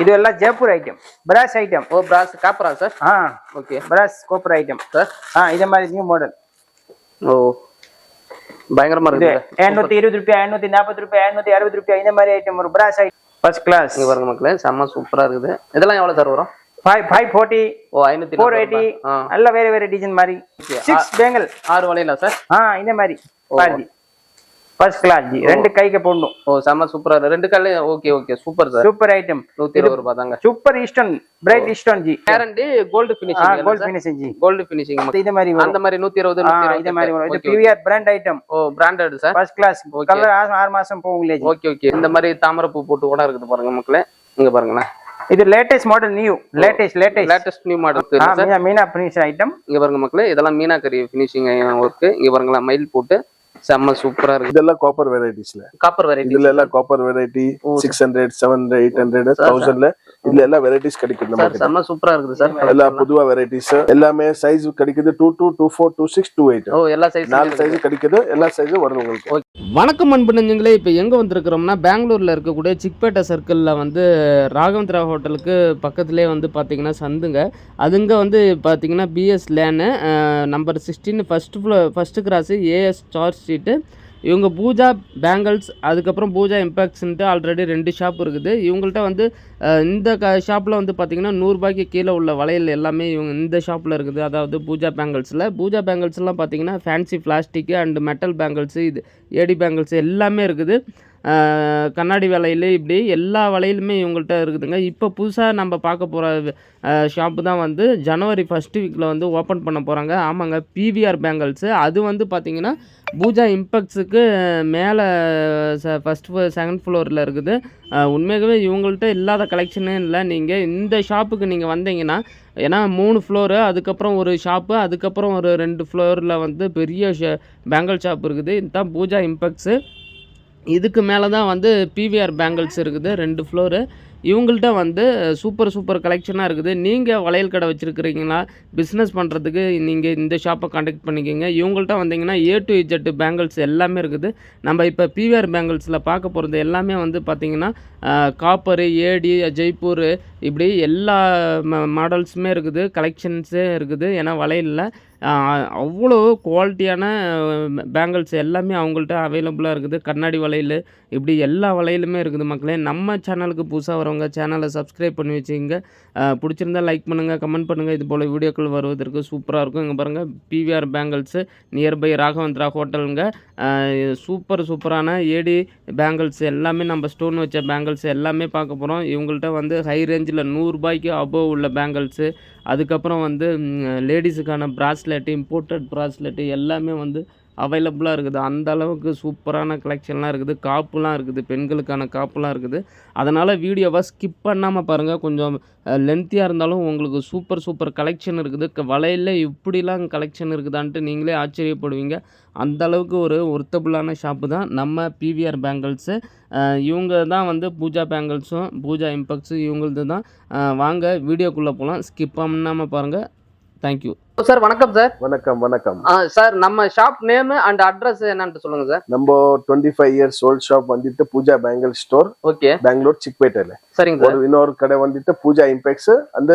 இது எல்லாம் Jaipur item brass item ஓ brass காப்பரா சார் ஆ. Okay brass copper item sir ஆ இதே மாதிரி நியூ மாடல் ஓ. பயங்கரமா இருக்கு எண்ணூத்தி இருபது ரூபாய் எண்ணூத்தி நாற்பது ரூபாய் எண்ணூத்தி அறுபது ரூபாய் இந்த மாதிரி ஐட்டம் வரும் பிராஸ் ஐட்டம் ஃபர்ஸ்ட் கிளாஸ் இங்க பாருங்க மக்களே செம்ம சூப்பரா இருக்குது. இதெல்லாம் எவ்வளவு சார் வரும்? ஃபைவ் ஃபைவ் ஃபோர்ட்டி ஓ ஐநூத்தி ஃபோர் எயிட்டி எல்லாம் வேற வேற டிசைன் மாதிரி. சிக்ஸ் பேங்கல் ஆறு வலையில சார் ஆ இந்த மாதிரி. பாருங்க ஃபர்ஸ்ட் கிளாஸ் ஜி ரெண்டு கைக்கு போடணும் ஓ செம்ம சூப்பரா இருக்கு. ரெண்டு கல்லு okay okay super sir super item நூத்தி இருபது ரூபாய் தாங்க. Super eastern bright eastern ji guarantee gold finishing gold finishing ji gold finishing இந்த மாதிரி அந்த மாதிரி நூத்தி இருபது இந்த மாதிரி வரும். இது பிவிஆர் பிராண்ட் ஐட்டம் ஓ branded sir first class. Colour ஆறு மாசம் போகுங்களே ஓகே ஓகே இந்த மாதிரி தாமரை பூ போட்டு கூட இருக்குது பாருங்க மக்களே. இங்க பாருங்களேன் இது latest model new latest latest latest new model meena meena finish item இங்க பாருங்க மக்களே இதெல்லாம் மீனாக்கரி ஃபினிஷிங் ஒர்க் இங்க பாருங்களேன் மயில் போட்டு செம்ம சூப்பரா இருக்கு. இதெல்லாம் காப்பர் வெரைட்டிஸ்ல காப்பர் வெரைட்டி இதுல எல்லாம் copper variety six hundred seven hundred eight hundred தௌசண்ட்ல இதுல எல்லாம் வெரைட்டிஸ் கிடைக்குது நமக்கு செம்ம சூப்பரா இருக்குது சார். எல்லாம் புதுவா வெரைட்டிஸ் எல்லாமே சைஸ் கிடைக்குது two two two four two six two eight ஓ எல்லா சைஸ் நாலு சைஸ் கிடைக்குது எல்லா சைஸும் வருது உங்களுக்கு. வணக்கம் அன்பு நெஞ்சங்களே இப்போ எங்கே வந்திருக்கிறோம்னா பெங்களூரில் இருக்கக்கூடிய சிக்பேட்டை சர்க்கிளில் வந்து ராகவேந்திரா ஹோட்டலுக்கு பக்கத்துலேயே வந்து பார்த்தீங்கன்னா சந்துங்க. அதுங்க வந்து பார்த்தீங்கன்னா BS lane number sixteen first first cross AS Char street இவங்க பூஜா பேங்கிள்ஸ் அதுக்கப்புறம் பூஜா இம்பேக்ட்ஸ்ன்ட்டு ஆல்ரெடி ரெண்டு ஷாப் இருக்குது. இவங்கள்ட்ட வந்து இந்த க ஷாப்பில் வந்து பார்த்திங்கன்னா நூறுரூபாய்க்கு கீழே உள்ள வளையல் எல்லாமே இவங்க இந்த ஷாப்பில் இருக்குது. அதாவது பூஜா பேங்கிள்ஸில். பூஜா பேங்கிள்ஸ்லாம் பார்த்தீங்கன்னா fancy plastic and metal bangles இது ஏடி பேங்கிள்ஸ் எல்லாமே இருக்குது. கண்ணாடி வளையல் இப்படி எல்லா வலையிலுமே இவங்கள்ட்ட இருக்குதுங்க. இப்போ புதுசாக நம்ம பார்க்க போகிற ஷாப்பு தான் வந்து ஜனவரி ஃபஸ்ட்டு வீக்கில் வந்து ஓப்பன் பண்ண போகிறாங்க ஆமாங்க பிவிஆர் பேங்கிள்ஸு அது வந்து பார்த்திங்கன்னா பூஜா இம்பெக்ஸுக்கு மேலே ஃபஸ்ட் செகண்ட் ஃப்ளோரில் இருக்குது. உண்மையாகவே இவங்கள்ட்ட இல்லாத கலெக்ஷனே இல்லை. நீங்கள் இந்த ஷாப்புக்கு நீங்கள் வந்தீங்கன்னா ஏன்னா மூணு ஃப்ளோரு அதுக்கப்புறம் ஒரு ஷாப்பு அதுக்கப்புறம் ஒரு ரெண்டு ஃப்ளோரில் வந்து பெரிய ஷே பேங்கிள் ஷாப் இருக்குது. இதுதான் பூஜா இம்பெக்ஸு இதுக்கு மேலே தான் வந்து பிவிஆர் பேங்கிள்ஸ் இருக்குது ரெண்டு ஃப்ளோரு இவங்கள்ட்ட வந்து சூப்பர் சூப்பர் கலெக்ஷனாக இருக்குது. நீங்கள் வளையல் கடை வச்சுருக்கிறீங்களா? பிஸ்னஸ் பண்ணுறதுக்கு நீங்கள் இந்த ஷாப்பை காண்டக்ட் பண்ணிக்கோங்க. இவங்கள்ட்ட வந்தீங்கன்னா ஏ டு இஜெட் பேங்கிள்ஸ் எல்லாமே இருக்குது. நம்ம இப்போ பிவிஆர் பேங்கிள்ஸில் பார்க்க போகிறது எல்லாமே வந்து பார்த்திங்கன்னா காப்பரு ஏடி ஜெய்ப்பூர் இப்படி எல்லா மாடல்ஸுமே இருக்குது. கலெக்ஷன்ஸே இருக்குது. ஏன்னா வளையலில் அவ்வளோ குவாலிட்டியான பேங்கிள்ஸ் எல்லாமே அவங்கள்ட்ட அவைலபிளாக இருக்குது. கண்ணாடி வளையல் இப்படி எல்லா வலையிலுமே இருக்குது மக்களே. நம்ம சேனலுக்கு புதுசாக வரவங்க சேனலை சப்ஸ்கிரைப் பண்ணி வச்சுங்க பிடிச்சிருந்தா லைக் பண்ணுங்கள் கமெண்ட் பண்ணுங்கள் இது போல் வீடியோக்கள் வருவதற்கு சூப்பராக இருக்கும். இங்கே பாருங்கள் பிவிஆர் பேங்கிள்ஸு நியர்பை ராகவந்திரா ஹோட்டலுங்க. சூப்பர் சூப்பரான ஏடி பேங்கிள்ஸ் எல்லாமே நம்ம ஸ்டோன் வச்ச பேங்கிள்ஸ் எல்லாமே பார்க்க போகிறோம் இவங்கள்ட்ட வந்து ஹை ரேஞ்சில் நூறுரூபாய்க்கு அபோவ் உள்ள பேங்கிள்ஸு அதுக்கப்புறம் வந்து லேடிஸுக்கான ப்ராஸ்லெட்டு இம்போர்ட்டட் ப்ராஸ்லெட்டு எல்லாமே வந்து அவைலபிளாக இருக்குது. அந்த அளவுக்கு சூப்பரான கலெக்ஷன்லாம் இருக்குது. காப்புலாம் இருக்குது. பெண்களுக்கான காப்புலாம் இருக்குது. அதனால் வீடியோவை ஸ்கிப் பண்ணாமல் பாருங்கள் கொஞ்சம் லென்த்தியாக இருந்தாலும் உங்களுக்கு சூப்பர் சூப்பர் கலெக்ஷன் இருக்குது. வலையில் இப்படிலாம் கலெக்ஷன் இருக்குதான்ட்டு நீங்களே ஆச்சரியப்படுவீங்க. அந்த அளவுக்கு ஒரு ஒர்த்தபுளான ஷாப்பு தான். நம்ம பிவிஆர் பேங்கிள்ஸு இவங்க தான் வந்து பூஜா பேங்கிள்ஸும் பூஜா இம்பக்ஸும் இவங்களது தான். வாங்க வீடியோக்குள்ளே போகலாம் ஸ்கிப் பண்ணாமல் பாருங்கள் தேங்க்யூ சார் வணக்கம் சார். வணக்கம் வணக்கம். சார் நம்ம ஷாப் நேம் அண்ட் அட்ரஸ் என்னன்ட்டு சொல்லுங்கள் சார். நம்ம twenty five years old shop வந்துட்டு Pooja bangle store okay Bangalore சிக்பேட்டையில. சரிங்க சார். ஒரு இன்னொரு கடை வந்துட்டு பூஜா இம்பெக்ஸ் அந்த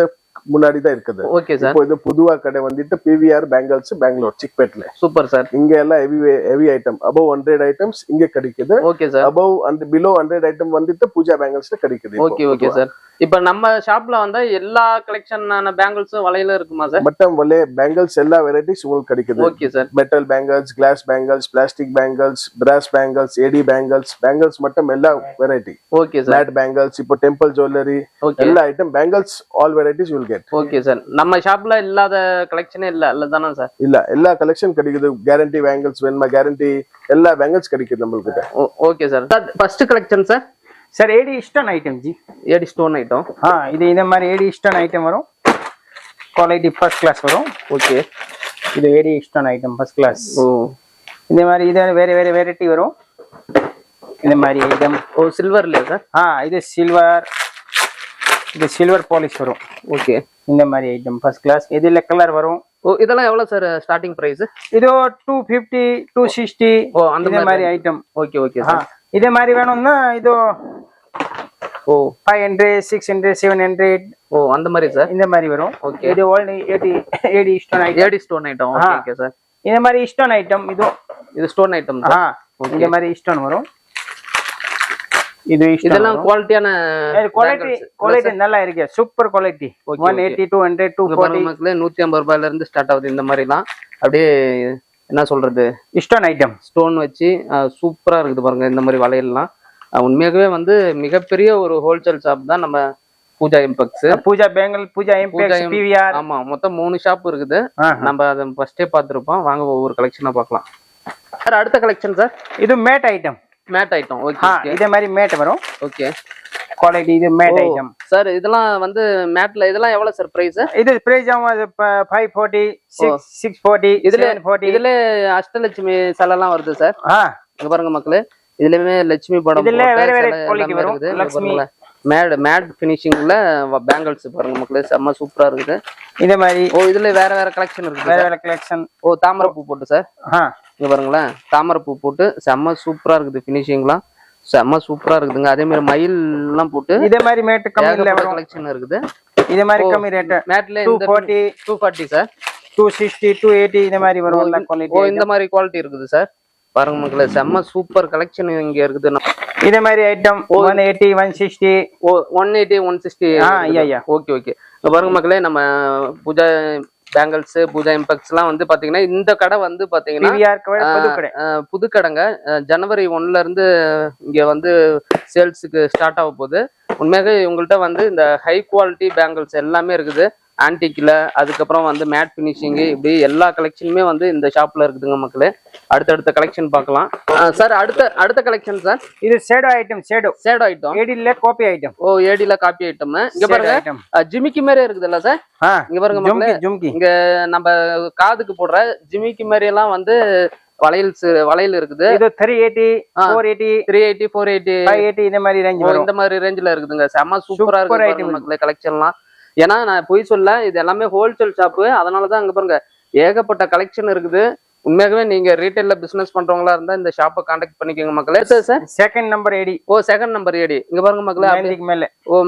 முன்னாடி தான் இருக்குது. ஓகே சார் இப்போ இது புதுவா கடை வந்துட்டு பிவிஆர் பேங்கிள்ஸ் பெங்களூர் சிக்பேட்ல சூப்பர் சார் இங்க எல்லாம் heavy heavy item above hundred items இங்க கிடைக்குது. Okay sir above and below hundred item வந்துட்டு பூஜா பேங்கிள்ஸ்ல கிடைக்குது ஓகே ஓகே. சார் இப்போ நம்ம ஷாப்ல வந்து எல்லா கலெக்ஷனான பேங்கிள்ஸும் வளையலும் இருக்குமா சார் மட்டம் வலே பேங்கிள்ஸ் எல்லா வெரைட்டிஸ் உங்களுக்கு கிடைக்குது. Okay sir metal bangles glass bangles plastic bangles brass bangles AD bangles bangles மட்டும் எல்லா வெரைட்டி ஓகே சார் பேங்கிள்ஸ் இப்போ டெம்பிள் ஜுவல்லரி எல்லா item bangles all varieties will get okay sir நம்ம ஷாப்ல இல்லாத கலெக்ஷனே இல்ல இல்ல தானே சார் இல்ல எல்லா கலெக்ஷன் கிடைக்குது. கேரண்டி பேங்கிள்ஸ் வேணுமா? கேரண்டி எல்லா பேங்கிள்ஸ் கிடைக்குது நம்மளுக்கிட்ட okay sir sir first collection sir sir AD eastern item ji AD stone item ஆ இது இந்த மாதிரி ஏடி இஸ்டர்ன் ஐட்டம் வரும். குவாலிட்டி ஃபர்ஸ்ட் கிளாஸ் வரும். ஓகே இது AD eastern item first class ஓ. இந்த மாதிரி இது வேற வேற வெரைட்டி வரும். இந்த மாதிரி ஐட்டம் ஓ சில்வர் இல்லையா சார் ஆ இது சில்வர் இது சில்வர் பாலிஷ் வரும். ஓகே இந்த மாதிரி ஐட்டம் ஃபர்ஸ்ட் கிளாஸ் இதில் கலர் வரும்? ஓ இதெல்லாம் எவ்வளவு சார் ஸ்டார்டிங் பிரைஸ் இது டூ ஃபிஃப்டி டூ சிக்ஸ்டி ஓ அந்த மாதிரி. ஐட்டம் ஓகே ஓகே ஆ சார் இதே மாதிரி வேணும்னா இது ஓ. Five hundred six hundred seven hundred ஓ அந்த மாதிரி சார் இந்த மாதிரி வரும். Okay. இது old AD AD stone item AD stone item. Okay okay sir இந்த மாதிரி ஸ்டோன் ஐட்டம் இது. இது ஸ்டோன் ஐட்டம் ஆ இந்த மாதிரி ஸ்டோன் வரும். இது இதெல்லாம் குவாலிட்டியான குவாலிட்டி குவாலிட்டி நல்லா இருக்கு. Super quality one eighty two hundred two forty நூத்தி ஐம்பது ரூபாயில இருந்து ஸ்டார்ட் ஆகுது இந்த மாதிரிலாம். அப்படியே என்ன சொல்றது? ஸ்டோன் ஐட்டம் ஸ்டோன் வச்சு சூப்பரா இருக்குது பாருங்க இந்த மாதிரி வளையல்லாம். உண்மையாகவே வந்து மிகப்பெரிய ஒரு ஹோல்சேல் ஷாப் தான் நம்ம Pooja Impex Pooja bangle Pooja Impex Pooja PVR ஆமா மொத்தம் மூணு ஷாப் இருக்குது. நம்ம அதை ஃபர்ஸ்டே பார்த்துருப்போம். வாங்க ஒவ்வொரு கலெக்ஷனா பார்க்கலாம். சார் அடுத்த கலெக்ஷன் சார்? இது matte item matte item okay இதே மாதிரி மேட் வரும் ஓகே குவாலிட்டி இது மேட் ஐட்டம் சார் இதெல்லாம் வந்து மேட்ல இதெல்லாம் எவ்வளவு சார் பிரைஸ் இது price five forty six six forty இதுல ஃபோர்ட்டி இதுல அஷ்டலட்சுமி சிலைலாம் வருது சார் இங்க பாருங்க மக்களே இதுலயுமே லட்சுமி படம் இதுல வேற வேற எல்லாமே வரும். லட்சுமி. மேட் மேட் ஃபினிஷிங்ல பேங்கிள்ஸ் பாருங்க மக்களே செம்ம சூப்பரா இருக்குது. இதே மாதிரி ஓ இதுல வேற வேற கலெக்ஷன் இருக்குது வேற. வேற கலெக்ஷன் ஓ தாமரை பூ போட்டு சார் இங்க பாருங்களேன். தாமரை பூ போட்டு செம்ம சூப்பரா இருக்குது ஃபினிஷிங்லாம் செம்ம சூப்பரா இருக்குதுங்க. அதே மாதிரி மயில் எல்லாம் போட்டு இதே மாதிரி மேட் கம்மியில கலெக்ஷன் இருக்குது. இதே மாதிரி கம்மி rate மேட்ல two forty two forty sir. Two sixty two eighty இந்த மாதிரி வரும் குவாலிட்டி இந்த மாதிரி குவாலிட்டி இருக்குது சார். பாருங்க மக்களே செம்ம சூப்பர் கலெக்ஷன் இங்க இருக்குது. இதே மாதிரி item one eighty one sixty ஓ ஒன் எயிட்டி ஒன் சிக்ஸ்டி ஆ, ஐயா, ஐயா. Okay okay. பாருங்க மக்களே நம்ம பூஜா பேங்கிள்ஸ் பூஜா இம்பெக்ட்ஸ் எல்லாம் வந்து பாத்தீங்கன்னா இந்த கடை வந்து பாத்தீங்கன்னா புது கடை. அஹ், புது கடைங்க. ஜனவரி ஒன்ல இருந்து இங்க வந்து சேல்ஸுக்கு ஸ்டார்ட் ஆக போகுது. உண்மையாகவே இவங்கள்ட்ட வந்து இந்த ஹை குவாலிட்டி பேங்கிள்ஸ் எல்லாமே இருக்குது. ஆன்டிக்ல அதுக்கப்புறம் வந்து மேட் ஃபினிஷிங் இப்படி எல்லா கலெக்ஷனுமே வந்து இந்த ஷாப்ல இருக்குதுங்க மக்களே. அடுத்தடுத்த கலெக்ஷன் பார்க்கலாம். சார் அடுத்த அடுத்த கலெக்ஷன் சார் இது shadow item shadow shade item ஏடில copy item ஓ ஏடில காப்பி ஐட்டம் இங்க பாருங்க. ஜிமிக்கி மாதிரியே இருக்குதுல்ல சார் இங்க பாருங்க மக்களே. ஜும்கி ஜும்கி இங்க நம்ம காதுக்கு போடுற ஜிமிக்கி மாதிரி எல்லாம் வந்து வளையல் வளையல் இருக்குது. இது three eighty. Four eighty three eighty four eighty five eighty இந்த மாதிரி ரேஞ்ச் இந்த மாதிரி ரேஞ்சில இருக்குதுங்க. செம்ம சூப்பரா Super இருக்கு மக்களே கலெக்ஷன்லாம் ஏன்னா நான் பொய் சொல்ல இது எல்லாமே ஹோல்சேல் ஷாப்பு அதனாலதான் அங்க பாருங்க ஏகப்பட்ட கலெக்ஷன் இருக்குது. உண்மையாகவே நீங்க ரீட்டைல்ல பிசினஸ் பண்றவங்களா இருந்தா இந்த ஷாப்பை கான்டாக்ட் பண்ணிக்கோங்க மக்களே. Sir sir second number AD ஓ செகண்ட் நம்பர் ஏடி இங்க பாருங்க மக்களே அப்படியே. மெஹந்திக்கு மேல. ஓ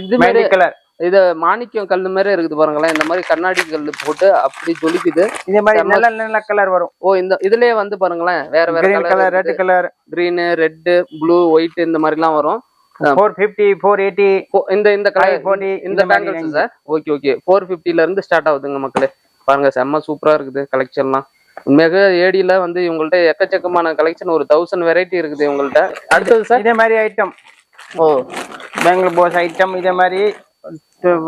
இது மாதிரி கலர் இது மாணிக்கம் கல் மாதிரி இருக்குது பாருங்களேன். இந்த மாதிரி கண்ணாடி கல் போட்டு அப்படி ஜொலிக்குது. இதே மாதிரி நல்ல நல்ல கலர் வரும். ஓ இந்த இதுலயே வந்து பாருங்களேன் வேற வேற colour red colour green red blue white இந்த மாதிரிலாம் வரும். ஃபோர் ஃபிஃப்டி ஃபோர் எயிட்டி இந்த இந்த ஃபார்ட்டி இந்த bangles sir okay okay four ஃபிஃப்டில இருந்து ஸ்டார்ட் ஆகுதுங்க மக்களே. பாருங்க செம்ம சூப்பரா இருக்குது கலெக்ஷன்லாம் உண்மையாக ஏடியில வந்து இவங்கள்ட்ட எக்கச்சக்கமான கலெக்ஷன் ஒரு தௌசண்ட் வெரைட்டி இருக்குது இவங்கள்ட்ட. அடுத்தது சார் இதே மாதிரி ஐட்டம் ஓ. பெங்களூர் போஸ் ஐட்டம் இதே மாதிரி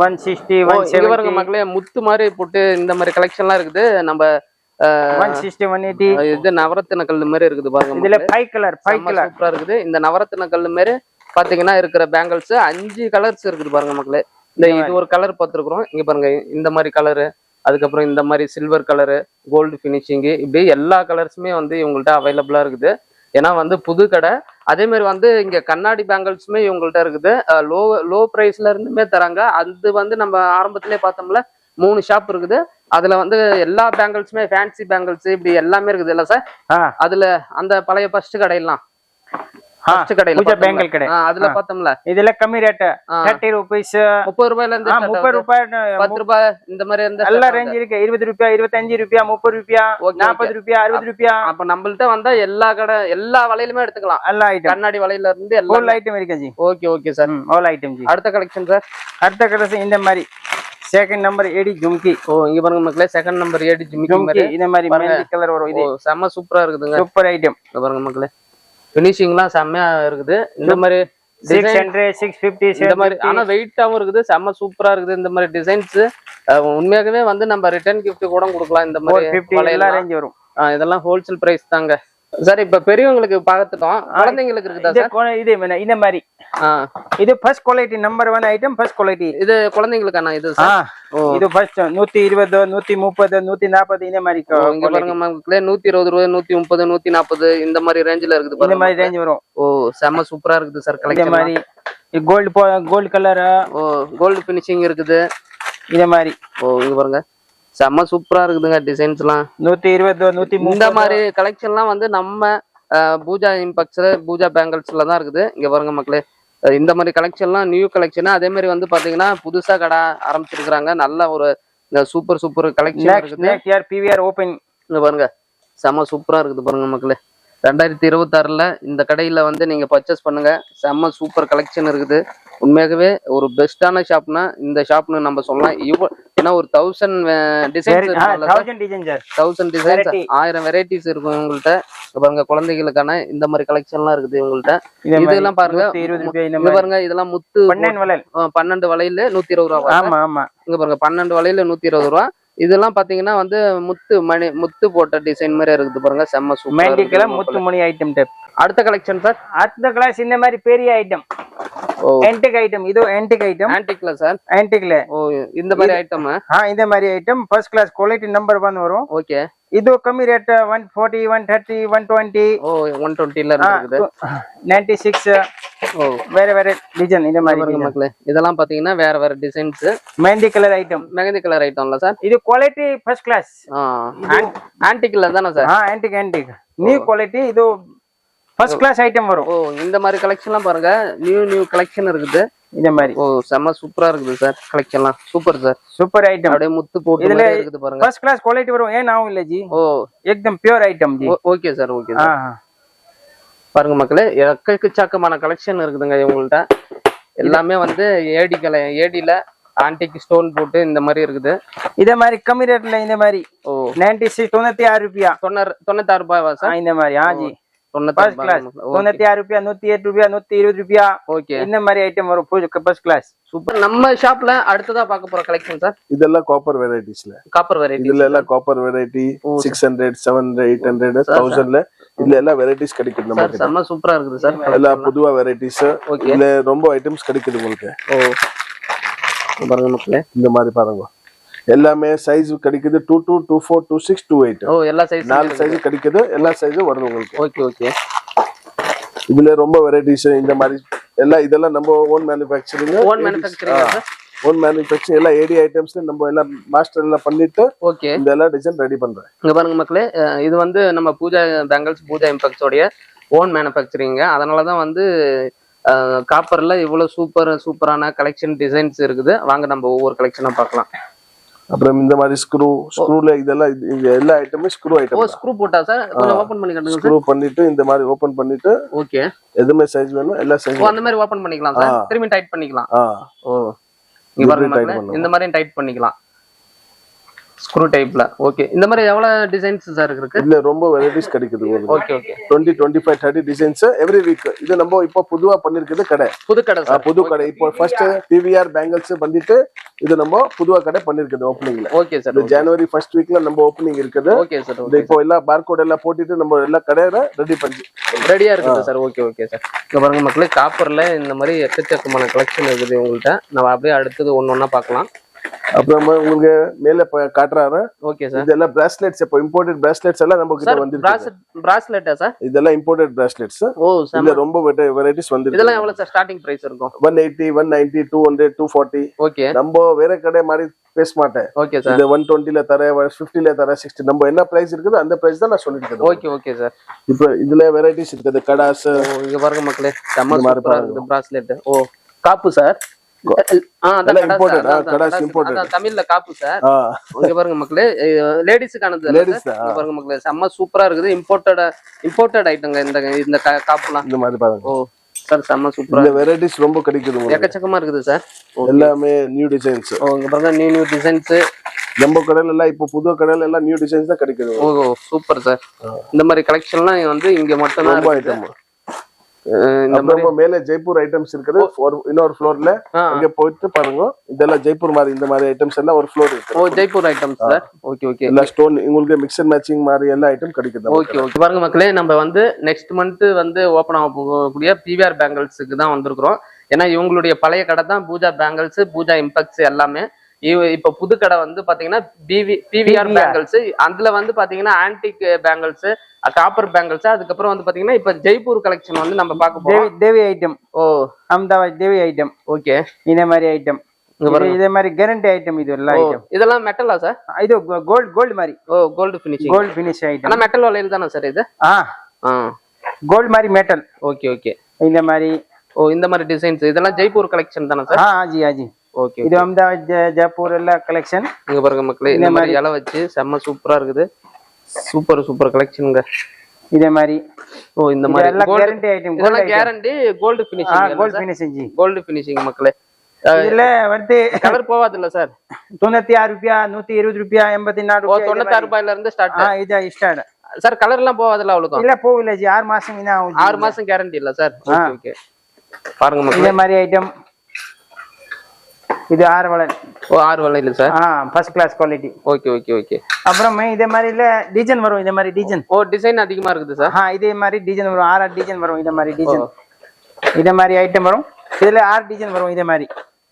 ஒன் சிக்ஸ்டி ஒன் செவன்டி மக்களே முத்து மாதிரி போட்டு இந்த மாதிரி கலெக்ஷன்லாம் இருக்குது. நம்ம ஒன் சிக்ஸ்டி ஒன் எயிட்டி இது நவரத்தின கல் மாதிரி இருக்குது பாருங்க இதுல. ஃபைவ் கலர் ஃபைவ் கலர் சூப்பரா இருக்குது. இந்த நவரத்தின கல் மாதிரி பாத்தீங்கன்னா இருக்கிற பேங்கிள்ஸ் அஞ்சு கலர்ஸ் இருக்குது பாருங்க மக்களே. இந்த இது ஒரு கலர் பார்த்துருக்குறோம் இங்க பாருங்க இந்த மாதிரி கலரு அதுக்கப்புறம் இந்த மாதிரி சில்வர் கலரு கோல்டு ஃபினிஷிங்கு இப்படி எல்லா கலர்ஸுமே வந்து இவங்கள்ட்ட அவைலபிளா இருக்குது. ஏன்னா வந்து புது கடை. அதே மாதிரி வந்து இங்க கண்ணாடி பேங்கிள்ஸுமே இவங்கள்ட்ட இருக்குது. லோ லோ ப்ரைஸ்ல இருந்துமே தராங்க. அது வந்து நம்ம ஆரம்பத்திலே பார்த்தோம்ல மூணு ஷாப் இருக்குது. அதுல வந்து எல்லா பேங்கிள்ஸுமே ஃபேன்சி பேங்கிள்ஸ் இப்படி எல்லாமே இருக்குது. இல்ல சார் அதுல அந்த பழைய ஃபர்ஸ்ட் கடையெல்லாம். பூஜா. பேங்கல் கடை. அதுல. பார்த்தோம்ல. இதுல கம்மி ரேட். தேர்ட்டி ருபீஸ் முப்பது ரூபாயில இருந்து முப்பது. ரூபாய் பத்து ரூபாய் இந்த மாதிரி இருந்தா எல்லா. ரேஞ்ச் இருக்கு. இருபது ரூபாய் இருபத்தஞ்சு ரூபாய் முப்பது ரூபாய் நாற்பது ரூபாய் அறுபது ரூபாய். அப்ப நம்மள்ட்ட வந்தா எல்லா கடை எல்லா வலையிலுமே எடுத்துக்கலாம். எல்லா ஐட்டம் கண்ணாடி வலையில இருந்து ஹோல் எல்லாம் ஐட்டம் இருக்கு ji. Okay okay sir whole item ji. அடுத்த கலெக்ஷன் சார் அடுத்த கடைசி இந்த மாதிரி. செகண்ட் நம்பர் ஏடி ஜும்கி ஓ இங்க பாருங்க மக்களே செகண்ட் நம்பர் ஏடி ஜிமிக்கி ஜும்கி மாதிரி. இந்த மாதிரி கலர் வரும் இது. சூப்பரா இருக்குதுங்க. சூப்பர் ஐட்டம் பாருங்க மக்களே. பினிஷிங்லாம் செம்மையா இருக்குது. இந்த மாதிரி சிக்ஸ் ஹண்ட்ரட் சிக்ஸ் ஃபிஃப்டி இந்த மாதிரி ஆனா வெயிட்டாவும் இருக்குது. செம்ம சூப்பரா இருக்குது. இந்த மாதிரி டிசைன்ஸ் உண்மையாகவே வந்து நம்ம ரிட்டர்ன் gift கூட கொடுக்கலாம். இந்த மாதிரி. ரேஞ்ச் வரும். இதெல்லாம் ஹோல்சேல் பிரைஸ் தாங்க. சார் இப்ப பெரியவங்களுக்கு பார்த்துட்டோம். குழந்தைங்களுக்கு இருக்குதா சார்? இது இந்த மாதிரி. இது first quality number one item first quality இது குழந்தைங்களுக்கான இது இது ஃபர்ஸ்ட் நூத்தி இருபது நூத்தி முப்பது நூத்தி நாற்பது இந்த மாதிரி இங்க. பாருங்க மக்களே நூத்தி இருபது ரூபாய் நூத்தி முப்பது நூத்தி நாற்பது இந்த மாதிரி ரேஞ்சில இருக்குது இந்த மாதிரி ரேஞ்ச் வரும். ஓ செம்ம சூப்பரா இருக்குது சார் இந்த கலெக்ஷன் மாதிரி கோல்டு கோல்டு கலர் ஓ கோல்டு ஃபினிஷிங் இருக்குது. இந்த மாதிரி. ஓ இங்க பாருங்க. செம்ம சூப்பரா இருக்குதுங்க டிசைன்ஸ்லாம் நூத்தி இருபது நூத்தி இந்த மாதிரி கலெக்ஷன்லாம் வந்து நம்ம பூஜா இம்பக்ஸ்ல பூஜா பேங்கிள்ஸ்ல தான் இருக்குது. இங்க பாருங்க மக்களே. இந்த மாதிரி கலெக்ஷன்லாம் நியூ கலெக்ஷன் அதே மாதிரி வந்து பாத்தீங்கன்னா புதுசா கடை ஆரம்பிச்சிருக்கிறாங்க. நல்ல ஒரு இந்த சூப்பர் சூப்பர் கலெக்ஷன் இருக்குது. பிவிஆர் ஓபன் இங்க பாருங்க. செம்ம சூப்பரா இருக்குது பாருங்க மக்களே. ரெண்டாயிரத்தி இருபத்தாறுல இந்த கடையில வந்து நீங்க பர்ச்சேஸ் பண்ணுங்க. செம்ம சூப்பர் கலெக்ஷன் இருக்குது. உண்மையாகவே ஒரு பெஸ்டான ஷாப்னா இந்த ஷாப்னு நம்ம சொல்லலாம். இவ்வளோ ஏன்னா ஒரு தௌசண்ட் டிசைன்ஸ் தௌசண்ட் டிசைன்ஸ். ஆயிரம் வெரைட்டிஸ் இருக்கும் இங்க பாருங்க குழந்தைகளுக்கான இந்த மாதிரி கலெக்ஷன்லாம் இருக்குது இவங்கள்ட்ட இதெல்லாம் பாருங்க இருபது பாருங்க இதெல்லாம் முத்து பன்னெண்டு வளையல். நூத்தி இருபது ரூபா ஆமா ஆமா. இங்க பாருங்க பன்னெண்டு வலையில நூத்தி இருபது ரூபா. இதெல்லாம் பாத்தீங்கன்னா வந்து முத்து மணி முத்து போட்ட டிசைன் மாதிரி இருக்குது பாருங்க. செம்ம சூப்பர் முத்து மணி ஐட்டம் டைப் அடுத்த கலெக்ஷன் சார் அடுத்த கிளாஸ் இந்த மாதிரி பெரிய ஐட்டம் ஆன்டிக் ஐட்டம் இது ஆன்டிக் ஐட்டம் ஆன்டிக்ல சார் ஆன்டிக்ல ஓ இந்த மாதிரி ஐட்டம் ஆ? இந்த மாதிரி item first class quality number 1 வரும். ஓகே ಇದು ಕಮ್ಮಿ rate one forty one thirty one twenty ஓ ஒன் டுவெண்ட்டில இருக்குது ನೈಂಟಿ ಸಿಕ್ಸ್ ஓ ಬೇರೆ ಬೇರೆ ಡಿಸೈನ್ ಇದೆ பாருங்க ಮಾರಿ மக்களே இதெல்லாம் பாத்தீங்கன்னா வேற வேற designs mehndi colour item mehndi colour ஐட்டம்ல sir ಇದು ಕ್ವಾಲಿಟಿ ಫಸ್ಟ್ ಕ್ಲಾಸ್ ஆன்டிக்ல தானே சார் ಹಾ ಆಂಟಿಕ್ ಆಂಟಿಕ್ ನ್ಯೂ ಕ್ವಾಲಿಟಿ ಇದು ಫಸ್ಟ್ ಕ್ಲಾಸ್ ಐಟಮ್ வரும் ஓ இந்த மாதிரி கலெக்ஷன்லாம் பாருங்க நியூ நியூ கலெக்ஷன் இருக்குது இந்த மாதிரி. ஓ செம்ம சூப்பரா இருக்குது sir கலெக்ஷன்லாம். Super sir. Super item அப்படியே முத்து போட்டு இதுல இருக்குது பாருங்க. ஃபர்ஸ்ட் கிளாஸ் குவாலிட்டி வரும். ஏன் ஆகும் இல்ல ஜி? ஓ. एकदम pure item ji. Okay sir okay பாருங்க மக்களே எக்கக்கு கலெக்ஷன் இருக்குதுங்க இவங்கள்ட்ட. எல்லாமே வந்து ஏடி கலை ஏடியில ஆன்டிக் ஸ்டோன் போட்டு இந்த மாதிரி இருக்குது. இதே மாதிரி கம்மி ரேட்ல இந்த மாதிரி. ஓ. நைன்டி சிக்ஸ் தொண்ணூத்தி ஆறு ரூபாய்? தொண்ணூறு தொண்ணூத்தாறு ரூபாய் சார் இந்த மாதிரி. ஆ ஜி. தொண்ணூத்தி ஆறு ரூபாய் நூத்தி எட்டு ரூபாய் நூத்தி இருபது ரூபாயா? ஓகே இந்த மாதிரி ஐட்டம் வரும்? ஃபர்ஸ்ட் கிளாஸ் சூப்பர் நம்ம ஷாப்ல அடுத்ததா பார்க்க போற கலெக்ஷன் சார் இதெல்லாம் காப்பர் வெரைட்டிஸ்ல காப்பர் வெரைட்டி இதுல எல்லாம் copper variety six hundred seven eight hundred தௌசண்ட்ல இதுல எல்லாம் வெரைட்டிஸ் கிடைக்குது நம்ம செம்ம சூப்பரா இருக்குது சார் புதுவா வெரைட்டிஸ் இதுல ரொம்ப ஐட்டம்ஸ் கிடைக்குது உங்களுக்கு. பாருங்க மக்களே. இந்த மாதிரி பாருங்க. எல்லாமே சைஸ் கிடைக்குது two two two four two six two eight ஓ எல்லா சைஸ் நாலு சைஸ் கிடைக்குது எல்லா சைஸும் வருது உங்களுக்கு. ஓகே ஓகே இதுல ரொம்ப வெரைட்டிஸ் இந்த மாதிரி எல்லாம் இதெல்லாம் நம்ம own manufacturing own manufacturing sir? Own manufacturing எல்லாம் ஏடி ஐட்டம்ஸ் நம்ம எல்லாம் மாஸ்டர் எல்லாம் பண்ணிட்டு ஓகே இந்த எல்லாம் டிசைன் ரெடி பண்றேன். இங்க பாருங்க மக்களே இது வந்து நம்ம பூஜா பேங்கிள்ஸ் பூஜா இம்பெக்ஸோடைய ஓன் மேனுஃபேக்சரிங்க அதனால தான் வந்து காப்பர்ல இவ்வளவு சூப்பர் சூப்பரான கலெக்ஷன் டிசைன்ஸ் இருக்குது. வாங்க நம்ம ஒவ்வொரு கலெக்ஷனா பார்க்கலாம். அப்புறம் இந்த மாதிரி ஸ்க்ரூ ஸ்க்ரூல இதெல்லாம் இது- எல்லா ஐட்டமே ஸ்க்ரூ ஓ ஐட்டம் ஸ்க்ரூ போட்டா சார் கொஞ்சம் ஓபன் பண்ணி காட்டுங்க ஸ்க்ரூ பண்ணிட்டு இந்த மாதிரி ஓபன் பண்ணிட்டு ஓகே. எதுவுமே சைஸ் வேணும் எல்லா சைஸ் ஓ அந்த மாதிரி ஓபன் பண்ணிக்கலாம் சார். திரும்பி டைட் பண்ணிக்கலாம். ஆ. ஓ. இந்த மாதிரியும் டைட் பண்ணிக்கலாம். ஸ்க்ரூ டைப்ல ஓகே இந்த மாதிரி எவ்வளவு டிசைன்ஸ் சார் இருக்கு? இதுல ரொம்ப வெரைட்டிஸ் கிடைக்குது okay okay twenty twenty five thirty designs every week இது நம்ம இப்போ புதுவா பண்ணிருக்குது கடை. புது கடை சார் புது கடை. இப்போ ஃபர்ஸ்ட் பிவிஆர் பேங்கிள்ஸ் பண்ணிட்டு இது நம்ம புதுவா கடை பண்ணிருக்குது ஓப்பனிங்ல ஓகே சார் இந்த ஜனவரி ஃபர்ஸ்ட் வீக்ல நம்ம ஓப்பனிங் இருக்குது. ஓகே சார் இந்த இப்போ எல்லாம் பார்கோட் எல்லாம் போட்டுட்டு நம்ம எல்லா கடையில ரெடி பண்ணி ரெடியா இருக்குது சார் ஓகே ஓகே சார் இங்க பாருங்க மக்களே காப்பர்ல இந்த மாதிரி எக்கச்சக்கமான கலெக்ஷன் இருக்குது உங்கள்கிட்ட நம்ம அப்படியே அடுத்தது ஒண்ணு ஒண்ணா பார்க்கலாம். அப்புறமா உங்களுக்கு மேல காட்டுறாரு. ஓகே சார் இதெல்லாம் பிராஸ்லெட்ஸ் இப்போ இம்போர்ட்டட் பிராஸ்லெட்ஸ் எல்லாம் நம்ம கிட்ட பிராஸ்லெட் பிராஸ்லெட்டா சார் இதெல்லாம் இம்போர்ட்டட் பிராஸ்லெட்ஸ் ஓ சார் இதுல ரொம்ப வெரைட்டிஸ் வந்துருக்கு. இதெல்லாம் எவ்வளவு சார் ஸ்டார்டிங் பிரைஸ் இருக்கும்? One eighty one ninety two hundred two forty okay நம்ம வேற கடை மாதிரி பேச மாட்டேன். ஓகே சார் இந்த ஒன் டுவெண்ட்டில தர ஃபிஃப்டில தர சிக்ஸ்டி நம்ம என்ன பிரைஸ் இருக்குதோ அந்த பிரைஸ் தான் நான் சொல்லிட்டு ஓகே ஓகே சார் இப்போ இதுல வெரைட்டிஸ் இருக்குது. கடாஸ் இங்க பாருங்க மக்களே. செம்ம சூப்பரா இருக்குது பிராஸ்லெட் ஓ காப்பு சார் தமிழ்ல காப்பு சார். இங்க பாருங்க மக்களே லேடிஸுக்கானது பாருங்க மக்களே செம்ம சூப்பரா இருக்குது. இம்போர்ட்டட் இம்போர்ட்டட் ஐட்டங்க இந்த இந்த காப்புலாம். இந்த மாதிரி பாருங்க. ஓ சார் செம்ம சூப்பரா இந்த வெரைட்டிஸ் ரொம்ப கிடைக்குது எக்கச்சக்கமா இருக்குது சார். எல்லாமே நியூ டிசைன்ஸ் ஓ இங்க பாருங்க நியூ நியூ டிசைன்ஸ் நம்ம கடையில எல்லாம் இப்போ புது கடையில எல்லாம் நியூ டிசைன்ஸ் தான் கிடைக்குது. ஓ சூப்பர் சார். இந்த மாதிரி கலெக்ஷன்லாம் வந்து இங்க மட்டும் தான். ஐட்டம் இந்த மாதிரி மேல ஜெய்ப்பூர் ஐட்டம்ஸ் இருக்குது. ஒரு இன்னொரு ஃப்ளோர்ல. அங்க போயிட்டு பாருங்க. இதெல்லாம் ஜெய்ப்பூர் மாதிரி இந்த மாதிரி ஐட்டம்ஸ் எல்லாம் ஒரு ஃப்ளோர் இருக்கு. ஓ Jaipur items sir okay okay எல்லா ஸ்டோன் உங்களுக்கு மிக்சர் மேட்சிங் மாதிரி எல்லா ஐட்டம் கிடைக்குது ஓகே ஓகே பாருங்க மக்களே நம்ம வந்து நெக்ஸ்ட் மந்த் வந்து ஓப்பன் ஆக போகக்கூடிய பிவிஆர் பேங்கிள்ஸுக்கு தான் வந்திருக்கிறோம். ஏன்னா இவங்களுடைய பழைய கடை தான் பூஜா பேங்கிள்ஸ் பூஜா இம்பெக்ஸ் எல்லாமே. இப்ப புது கடை வந்து பாத்தீங்கன்னா பிவி பிவிஆர் பேங்கிள்ஸ் அதுல வந்து பாத்தீங்கன்னா ஆன்டிக் பேங்கிள்ஸ் காப்பர் பேங்கிள்ஸ் அதுக்கப்புறம் வந்து பாத்தீங்கன்னா இப்ப ஜெய்ப்பூர் கலெக்ஷன் வந்து நம்ம பார்க்க போறோம். தேவி ஐட்டம் ஓ. Ahmedabad Devi item okay. இதே மாதிரி ஐட்டம் இதே மாதிரி கேரண்டி ஐட்டம் இது எல்லாம் இதெல்லாம் மெட்டலா சார் இது கோல்டு கோல்டு மாதிரி. ஓ gold finishing gold finish item ஆனா மெட்டல் வலையில் தானே சார் இது? ஆ. கோல்டு மாதிரி மெட்டல் ஓகே ஓகே. இந்த மாதிரி ஓ இந்த மாதிரி டிசைன்ஸ் இதெல்லாம் ஜெய்ப்பூர் கலெக்ஷன் தானே சார் ஆ ஆஜி ஆஜி ஓகே இது ஜெ- ஜெய்ப்பூர் எல்லாம் கலெக்ஷன் இங்க பாருங்க மக்களே இந்த மாதிரி இலை வச்சு செம்ம சூப்பரா இருக்குது. சூப்பர் சூப்பர் கலெக்ஷனுங்க இதே மாதிரி. ஓ இந்த மாதிரி. guarantee item, gold இதெல்லாம். Guarantee gold finishing gold finishing G. Gold finishing மக்களே. இதுல வந்து கலர் போவாது இல்ல சார்? தொண்ணூத்தி ஆறு ரூபாய் நூத்தி இருபது ரூபாய் எண்பத்தி நாலு ஓ ரூபாய் தொண்ணூத்தாறு ரூபாயில இருந்து ஸ்டார்ட் இது ஸ்டார்ட் சார் கலர் எல்லாம் போவாதுல்ல அவ்வளவுதான்? இல்ல போகல ஜி. ஆறு மாசம். ஆறு மாசம் கேரண்டி இல்ல சார். ஓகே பாருங்க இதே மாதிரி ஐட்டம் இது ஆறு வளர் ஓ ஆறு வலையில சார். ஆ first class quality okay okay okay அப்புறமே இதே மாதிரி இல்ல டிசைன் வரும் இதே மாதிரி டிசைன் ஓ டிசைன் அதிகமா இருக்குது சார்? ஆ இதே மாதிரி டிசைன் வரும் ஆறு ஆறு டிசைன் வரும் இதே மாதிரி டிசைன் இதே மாதிரி ஐட்டம் வரும். இதுல ஆறு டிசைன் வரும் இதே மாதிரி.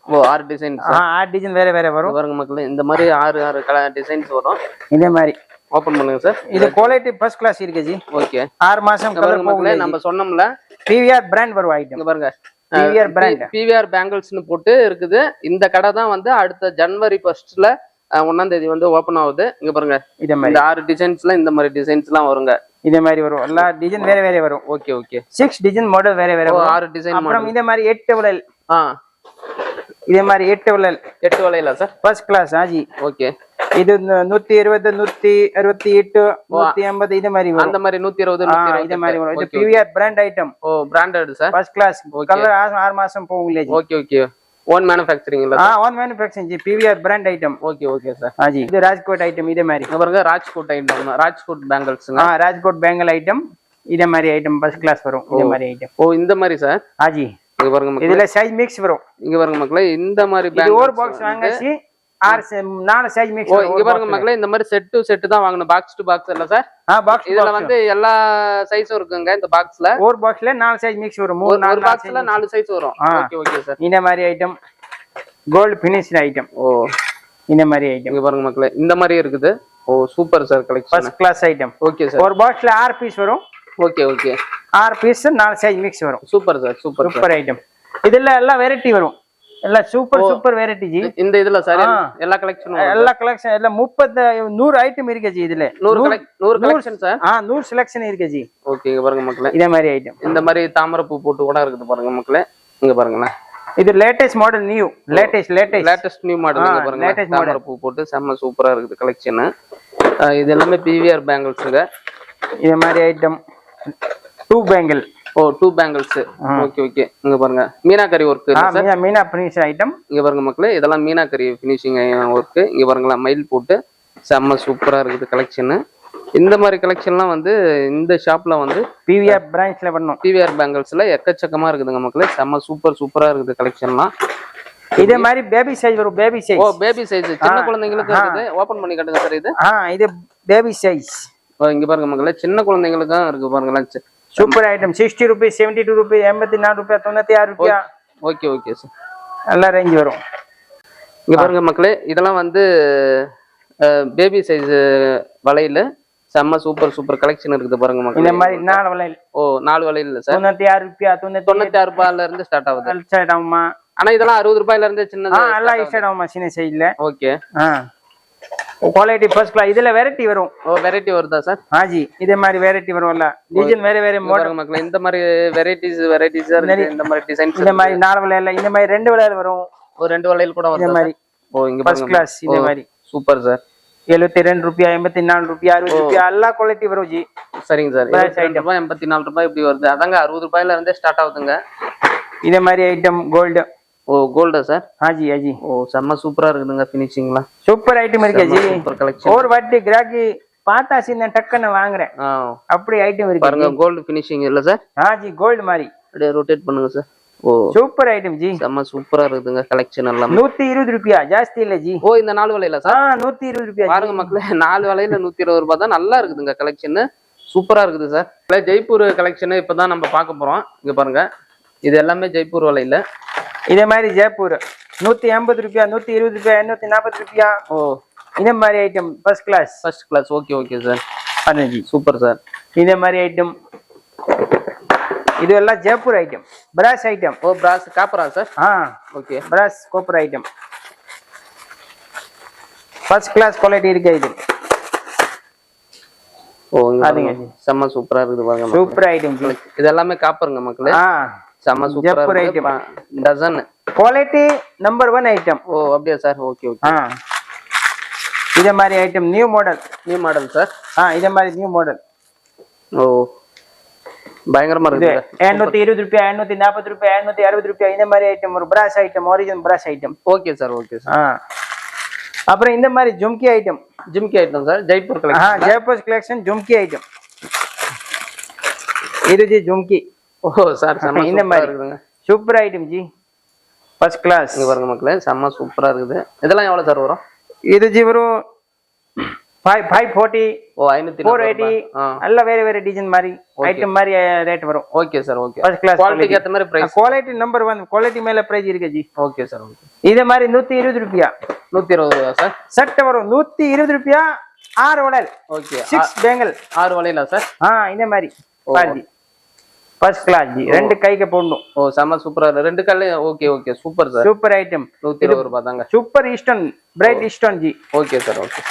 ஓ ஆறு டிசைன் ஆ ஆறு டிசைன் வேற வேற வரும். பாருங்க மக்களே இந்த மாதிரி ஆறு ஆறு கலர் டிசைன்ஸ் வரும். இதே மாதிரி. ஓபன் பண்ணுங்க சார். இது குவாலிட்டி ஃபர்ஸ்ட் கிளாஸ் இருக்கு ஜி. ஓகே ஆறு மாசம் கலர் நம்ம சொன்னோம்ல. பிவிஆர் பிராண்ட் வரும் ஐட்டம் பாருங்க. PVR brand. பிவிஆர் பேங்கிள்ஸ்னு போட்டு இருக்குது. இந்த கடை தான் வந்து அடுத்த ஜனவரி ஃபர்ஸ்ட்ல ஒன்னாம் தேதி வந்து ஓபன் ஆகுது. இங்க பாருங்க. இதே மாதிரி. இந்த ஆறு டிசைன்ஸ்ல இந்த மாதிரி டிசைன்ஸ் எல்லாம் வருங்க. இதே மாதிரி வரும். எல்லா டிசைன் வேற வேற வரும். Okay okay six design model வேற வேற வரும். ஆறு டிசைன் அப்புறம் இதே மாதிரி எட்டு விரல் ஆ. இதே மாதிரி எட்டு விரல் எட்டு வலையில சார் ஃபர்ஸ்ட் கிளாஸ் ஆஜி. ஓகே இது நூத்தி இருபது நூத்தி அறுபத்தி எட்டு நூத்தி எண்பது இதே மாதிரி வரும். அந்த மாதிரி நூத்தி இருபது ஆ, இதே மாதிரி வரும். இது பிவிஆர் பிராண்ட் ஐட்டம் ஓ branded sir first class. Colour ஆறு மாசம் போகுங்களே G? Okay okay. Own manufacturing இல்ல ஆ own manufacturing G. PVR brand item okay okay sir ஆஜி இது ராஜ்கோட் ஐட்டம் இதே மாதிரி. இங்க பாருங்க ராஜ்கோட் ஐட்டம் ராஜ்கோட் பேங்கிள்ஸுங்க ஆ ராஜ்கோட் பேங்கல் ஐட்டம் இதே மாதிரி ஐட்டம் ஃபர்ஸ்ட் கிளாஸ் வரும். இதே மாதிரி ஐட்டம் ஓ இந்த மாதிரி சார் ஆஜி இங்க பாருங்க இதுல சைஸ் மிக்ஸ் வரும். இங்க பாருங்க மக்களே இந்த மாதிரி இது ஒரு பாக்ஸ் வாங்கச்சி ஆறு நாலு சைஸ் மிக்ஸ் இங்க பாருங்க மக்களே இந்த மாதிரி செட் டு செட் தான் வாங்கணும். பாக்ஸ் டு பாக்ஸ் இல்ல சார் ஆ பாக்ஸ் இதுல வந்து எல்லா சைஸும் இருக்குங்க இந்த பாக்ஸ்ல ஒரு பாக்ஸ்ல நாலு சைஸ் மிக்ஸ் வரும். மூணு ஒரு நாலு பாக்ஸ்ல நாலு சைஸ் வரும். ஓகே ஓகே சார் இந்த மாதிரி ஐட்டம் கோல்டு ஃபினிஷ்ட் ஐட்டம் ஓ. இந்த மாதிரி ஐட்டம் இங்க பாருங்க மக்களே இந்த மாதிரி இருக்குது. ஓ super sir collection first class item okay sir ஒரு பாக்ஸ்ல ஆறு பீஸ் வரும். ஓகே ஓகே ஆறு பீஸ் நாலு சைஸ் மிக்ஸ் வரும். Super sir super super item இதுல எல்லாம் வெரைட்டி வரும். எல்லாம் சூப்பர் சூப்பர் வெரைட்டி ஜி. இந்த இதுல சார். எல்லா கலெக்ஷனும் எல்லா கலெக்ஷன் எல்லாம் முப்பது நூறு ஐட்டம் இருக்கு ஜி இதுல. நூறு நூறு கலெக்ஷன் சார் ஆ நூறு செலெக்ஷன் இருக்கு ஜி. ஓகே பாருங்க மக்களே. இதே மாதிரி ஐட்டம் இந்த மாதிரி தாமரை பூ போட்டு கூட இருக்குது பாருங்க மக்களே. இங்க பாருங்களேன் இது latest model new latest latest latest new model பாருங்க latest தாமரை பூ போட்டு செம்ம சூப்பரா இருக்குது கலெக்ஷன் இது எல்லாமே பிவிஆர் பேங்கிள்ஸுங்க இதே மாதிரி ஐட்டம் டூ பேங்கிள் ஓ டூ பேங்கிள்ஸ் ஓகே ஓகே இங்க பாருங்க. Meenakari work meena meena finish item இங்க பாருங்க மக்களே இதெல்லாம் மீனாக்கரி ஃபினிஷிங் ஒர்க்கு இங்க பாருங்களேன் மயில் போட்டு செம்ம சூப்பரா இருக்குது கலெக்ஷன் இந்த மாதிரி கலெக்ஷன்லாம் வந்து இந்த ஷாப்ல வந்து பிவிஆர் பிரான்ச்ல பண்ணோம் பிவிஆர் பேங்கிள்ஸ்ல எக்கச்சக்கமா இருக்குதுங்க மக்களே. செம்ம சூப்பர் சூப்பரா இருக்குது கலெக்ஷன்லாம் இதே மாதிரி பேபி சைஸ் வரும் பேபி ஓ சைஸ் பேபி சைஸ் சின்ன குழந்தைங்களுக்கு இருக்குது. ஓபன் பண்ணி காட்டுங்க சார் இது. ஆ இது பேபி சைஸ் ஓ, இங்க பாருங்க மக்களே சின்ன குழந்தைங்களுக்கும் இருக்கு பாருங்களேன். Super item sixty rupees seventy two rupees எண்பத்தி நாலு ரூபாய் தொண்ணூத்தி ஆறு ரூபாய் ஓகே ஓகே சார் எல்லா ரேஞ்ச் வரும் இங்க பாருங்க மக்களே இதெல்லாம் வந்து பேபி சைஸ் வளையல. செம்ம சூப்பர் சூப்பர் கலெக்ஷன் இருக்குது பாருங்க இந்த மக்களே மாதிரி நாலு வளையல். ஓ நாலு வளையல் இல்ல சார் தொண்ணூத்தி ஆறு ரூபாய் தொண்ணூத்தி தொண்ணூத்தி ஆறு ரூபாயில இருந்து ஸ்டார்ட் ஆகுது. ஸ்டார்ட் ஆகுமா ஆனா இதெல்லாம் அறுபது ரூபாயில இருந்து சின்னது எல்லாம் ஸ்டார்ட் ஆகுமா சின்ன சைஸ்ல ஓகே ஆ. குவாலிட்டி ஃபர்ஸ்ட் கிளாஸ் இதுல வெரைட்டி வரும். ஓ வெரைட்டி வருதா சார் ஆஜி இதே மாதிரி வெரைட்டி வரும்ல. டிசைன் வேற வேற மாடல் மக்களே இந்த மாதிரி வெரைட்டிஸ் வெரைட்டிஸ் இந்த மாதிரி டிசைன்ஸ் இந்த மாதிரி நாலு வளையல் இந்த மாதிரி ரெண்டு வளையல் வரும். ஒரு ரெண்டு வளையல் கூட இந்த வருதா மாதிரி? ஓ இங்க ஃபர்ஸ்ட் கிளாஸ் இந்த மாதிரி. சூப்பர் சார் எழுபத்தி ரெண்டு ரூபாய் எண்பத்தி நாலு ரூபாய் அறுபது ரூபாய் எல்லா குவாலிட்டி வரும் ஜி. சரிங்க சார் ரெண்டு ரூபாய் எண்பத்தி நாலு ரூபாய் இப்படி வருது. அதாங்க அறுபது ரூபாயில இருந்தே ஸ்டார்ட் ஆகுதுங்க. இதே மாதிரி ஐட்டம் கோல்டு ஓ கோல்டா சார்? ஆஜி ஆஜி. ஓ செம்ம சூப்பரா இருக்குதுங்க ஃபினிஷிங்லாம் சூப்பர் ஐட்டம் இருக்கு ஜி சூப்பர் கலெக்ஷன் ஒரு வாட்டி கிராக்கி பார்த்தா சின்ன டக்குன்னு வாங்குறேன். அப்படி ஐட்டம் இருக்கு பாருங்க கோல்டு ஃபினிஷிங் இல்ல சார்? ஆஜி கோல்டு மாதிரி. அப்படியே ரொட்டேட் பண்ணுங்க சார். ஓ. சூப்பர் ஐட்டம் ஜி செம்ம சூப்பரா இருக்குதுங்க கலெக்ஷன் எல்லாமே. நூத்தி இருபது ரூபாய்? ஜாஸ்தி இல்ல ஜி ஓ இந்த நாலு வலையில சார்? நூத்தி இருபது ரூபாய் பாருங்க மக்களே நாலு வலையில நூத்தி இருபது ரூபாய் தான் நல்லா இருக்குதுங்க கலெக்ஷன் சூப்பரா இருக்குது சார். ஜெய்ப்பூர் கலெக்ஷன் இப்பதான் நம்ம பார்க்க போறோம். இங்க பாருங்க. இது எல்லாமே ஜெய்ப்பூர் வலையில. இதே மாதிரி ஜெய்ப்பூர். நூத்தி எண்பது ரூபாய் நூத்தி இருபது ரூபாய் எண்ணூத்தி நாற்பது ரூபாய்? ஓ இதே மாதிரி item first class first class okay okay sir பதினஞ்சு சூப்பர் சார் இதே மாதிரி ஐட்டம் இது எல்லாம் ஜெய்ப்பூர் ஐட்டம் பிராஸ் ஐட்டம் ஓ பிராஸ் காப்பரா சார் ஆ. Okay brass copper item first class quality இருக்கு இது. ஓ அதுங்க. செம்ம சூப்பரா இருக்குது பாருங்க. சூப்பர் ஐட்டம் இது எல்லாமே காப்பருங்க மக்களே. ஆ. ஜெப்பூர் சூப்பரா. இருக்கு. Dozen quality number one item ஓ அப்படியா சார்? Okay okay. ஆ. இதே மாதிரி item new model new model sir ஆ இதே மாதிரி நியூ மாடல் ஓ. பயங்கரமா இது இருக்குது எண்ணூத்தி இருபது ரூபாய் எண்ணூத்தி நாற்பது ரூபாய் எண்ணூத்தி அறுபது ரூபாய் இந்த மாதிரி ஐட்டம் ஒரு brass item original brass item okay sir okay sir அப்புறம் இந்த மாதிரி jhumki item jhumki item sir Jaipur collection Jaipur collection jhumki item இது ஜி ஜும்கி. ஓ சார் இந்த மாதிரி. இருக்குதுங்க. Super item G. First class இங்க பாருங்க மக்களே செம்ம சூப்பரா இருக்குது. இதெல்லாம் எவ்வளவு சார் வரும்? இது ஜி வரும் ஃபைவ் ஃபைவ் ஃபோர்ட்டி ஓ ஐநூத்தி ஃபோர் எயிட்டி எல்லாம் வேற வேற டிசைன் மாதிரி ஐட்டம் மாதிரி ரேட் வரும். Okay sir okay first class குவாலிட்டிக்கு ஏத்த மாதிரி price quality number one quality மேல பிரைஸ் இருக்கு ஜி. ஓகே சார் ஓகே இதே மாதிரி நூத்தி இருபது ரூபாயா? நூத்தி இருபது ரூபா சார் சட்டை வரும். நூத்தி இருபது ரூபாயா? ஆறு உடல் ஓகே சிக்ஸ் பேங்கல் ஆறு வலையில சார் ஆ இந்த மாதிரி. பாருஜி ஃபர்ஸ்ட் கிளாஸ் ஜி. ரெண்டு கைக்கு போடணும் ஓ செம்ம சூப்பரா இருக்கு. ரெண்டு கல்லு okay okay super sir super item நூத்தி இருபது ரூபாய் தாங்க. Super eastern bright eastern G. Okay sir okay